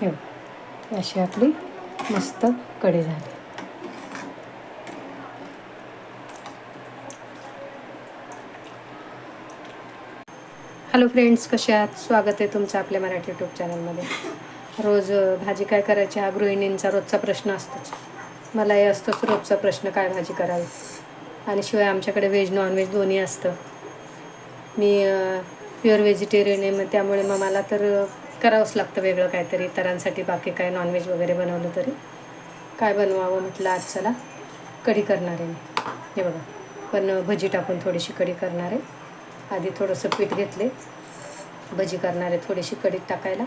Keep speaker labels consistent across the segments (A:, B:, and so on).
A: हे अशी आपली मस्त कढी झाली. हॅलो फ्रेंड्स कसे आहात? स्वागत आहे तुमचं आपल्या मराठी यूट्यूब चॅनलमध्ये. रोज भाजी काय करायची हा गृहिणींचा रोजचा प्रश्न असतोच. मलाही असतोच रोजचा प्रश्न काय भाजी करावी? आणि शिवाय आमच्याकडे व्हेज नॉनव्हेज दोन्ही असतं. मी प्युअर व्हेजिटेरियन आहे मग त्यामुळे मग मला तर करावंच लागतं वेगळं काहीतरी इतरांसाठी बाकी काय नॉनव्हेज वगैरे बनवलं तरी. काय बनवावं म्हटलं आज चला कढी करणार आहे मी. हे बघा पण भजी टाकून थोडीशी कढी करणार आहे. आधी थोडंसं पीठ घेतले भजी करणार आहे थोडीशी कढीत टाकायला.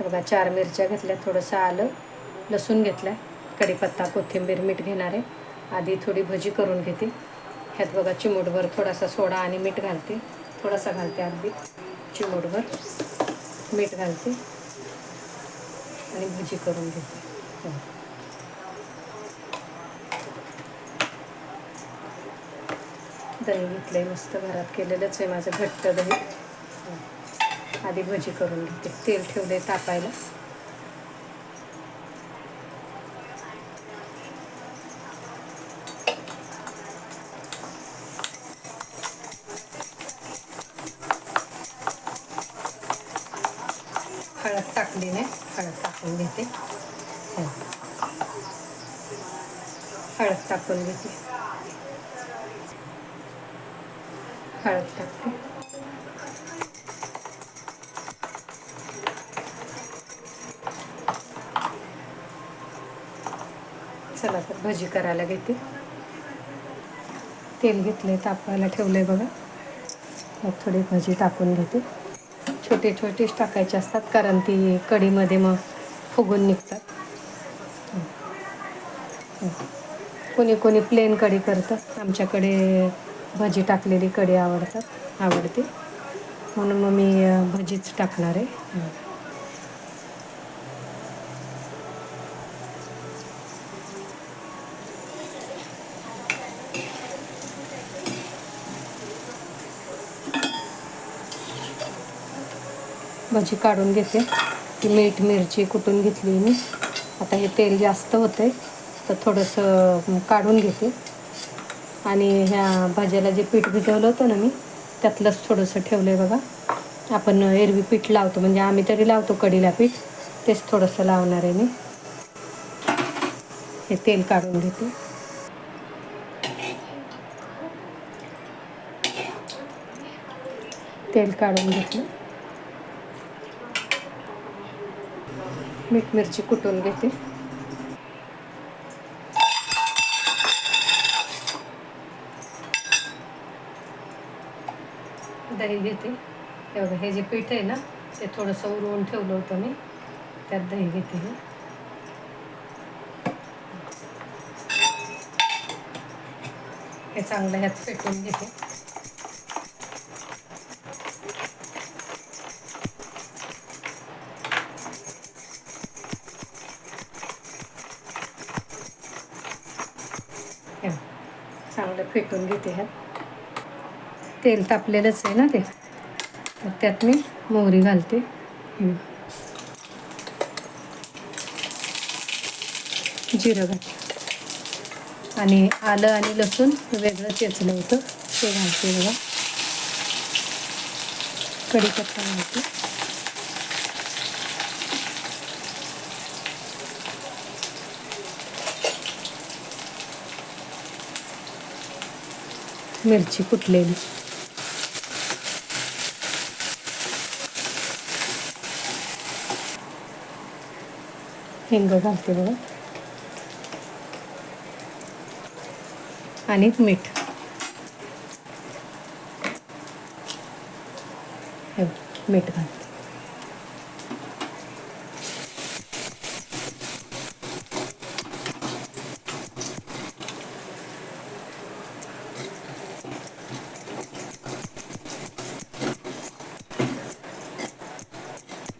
A: बघा चार मिरच्या घेतल्या थोडंसं आलं लसूण घेतलं कढीपत्ता कोथिंबीर मीठ घेणार आहे. आधी थोडी भजी करून घेते. ह्यात बघा चिमूटभर थोडासा सोडा आणि मीठ घालते. थोडासा घालते अगदी चिमूटभर. मीठ घालते. आणि भजी करून घेते. हो. दही घेतलंय मस्त घरात केलेलंच आहे माझं घट्ट दही. हो. आधी भजी करून घेते. तेल ठेवले तापायला. हळद हळद टाकून घेते. हळद. टाकून घेते. हळद टाकते. चला तर भजी करायला घेते. तेल घेतले तापायला ठेवले बघा. मग थोडी भजी टाकून घेते. छोटे छोटेच टाकायचे असतात कारण ती कढीमध्ये मग फुगून निघतात. कोणी कोणी प्लेन कढी करतं आमच्याकडे भजी टाकलेली कढी आवडतात आवडते. म्हणून मग मी भजीच टाकणार आहे. भजी काढून घेते. ती मीठ मिरची कुटून घेतली मी. आता हे तेल जास्त होते तर थोडंसं काढून घेते. आणि ह्या भाज्याला जे पीठ भिजवलं होतं ना मी त्यातलंच थोडंसं ठेवलं आहे बघा. आपण एरवी पीठ लावतो म्हणजे आम्ही तरी लावतो कढीला पीठ तेच थोडंसं लावणार आहे मी. हे तेल काढून घेते. तेल काढून घेतलं. मीठ मिरची कुटून घेते. दही घेते. हे बघा हे जे पीठ आहे ना ते थोडंसं उरवून ठेवलं होतं मी. त्यात दही घेते हे हे चांगलं ह्यात फेटून घेते. चांगलं फेटून घेते ह्यात. तेल तापलेलंच आहे ना ते. तर त्यात मी मोहरी घालते. जिरं घालते आणि आलं आणि लसूण वेगळं चेचलं होतं. ते घालते बघा. कढीपत्ता घालते. मिरची कुटलेली. हिंग घालते बघा. आणि मीठ. मीठ घालते.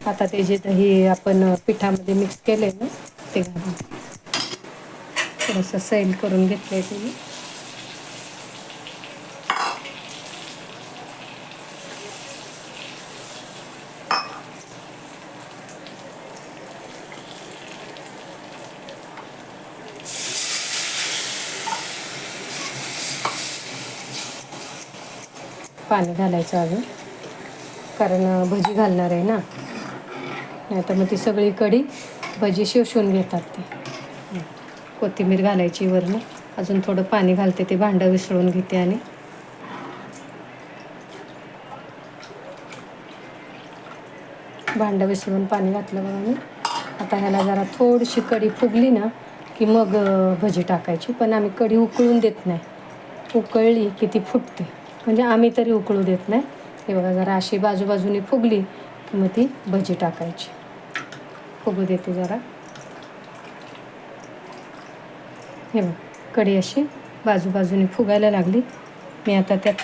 A: आता ते जे दही आपण पिठामध्ये मिक्स केले ना ते घालून. थोडस सैल करून घेतले ते पाणी घालायचं अजून. कारण भजी घालणार आहे ना. नाही तर मग ती सगळी कढी भजी शोषून घेतात ते. कोथिंबीर घालायची वरनं. अजून थोडं पाणी घालते ते भांडं विसळून घेते आणि. भांडं विसळून पाणी घातलं बघा मी. आता ह्याला जरा थोडीशी कढी फुगली ना की मग भजी टाकायची. पण आम्ही कढी उकळून देत नाही. उकळली की ती फुटते. म्हणजे आम्ही तरी उकळू देत नाही. हे बघा जरा अशी बाजूबाजूने फुगली की मग ती भजी टाकायची. फुगू देते जरा. हे बघ कढी अशी बाजूबाजूने फुगायला लागली. मी आता त्यात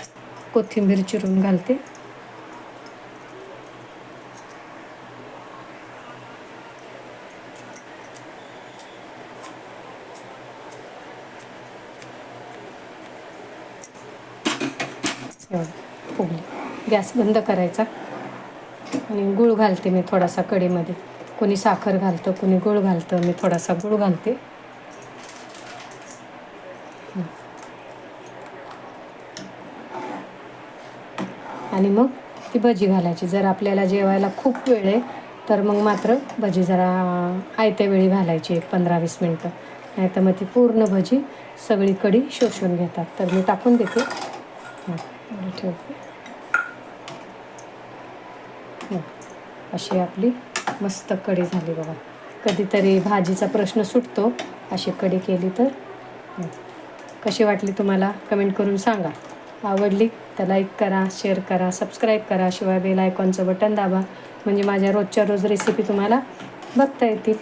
A: कोथिंबीर चिरून घालते. फुगली. गॅस बंद करायचा. आणि गुळ घालते मी थोडासा कढीमध्ये. कोणी साखर घालतं कोणी गुळ घालतं मी थोडासा गुळ घालते. आणि मग ती भजी घालायची. जर आपल्याला जेवायला खूप वेळ आहे तर मग मात्र भजी जरा आयत्या वेळी घालायची एक पंधरा वीस मिनटं. नाही तर मग ती पूर्ण भजी सगळी कढी शोषून घेतात. तर मी टाकून देते. हं, ठेवते. अशी आपली मस्त कढी झाली बघा. कधीतरी भाजीचा प्रश्न सुटतो अशी कढी केली तर. कशी वाटली तुम्हाला? कमेंट करून सांगा. आवडली तर लाईक करा शेअर करा सबस्क्राईब करा शिवाय बेल आयकॉनचं बटन दाबा. म्हणजे माझ्या रोजच्या रोज रेसिपी तुम्हाला बघता येतील.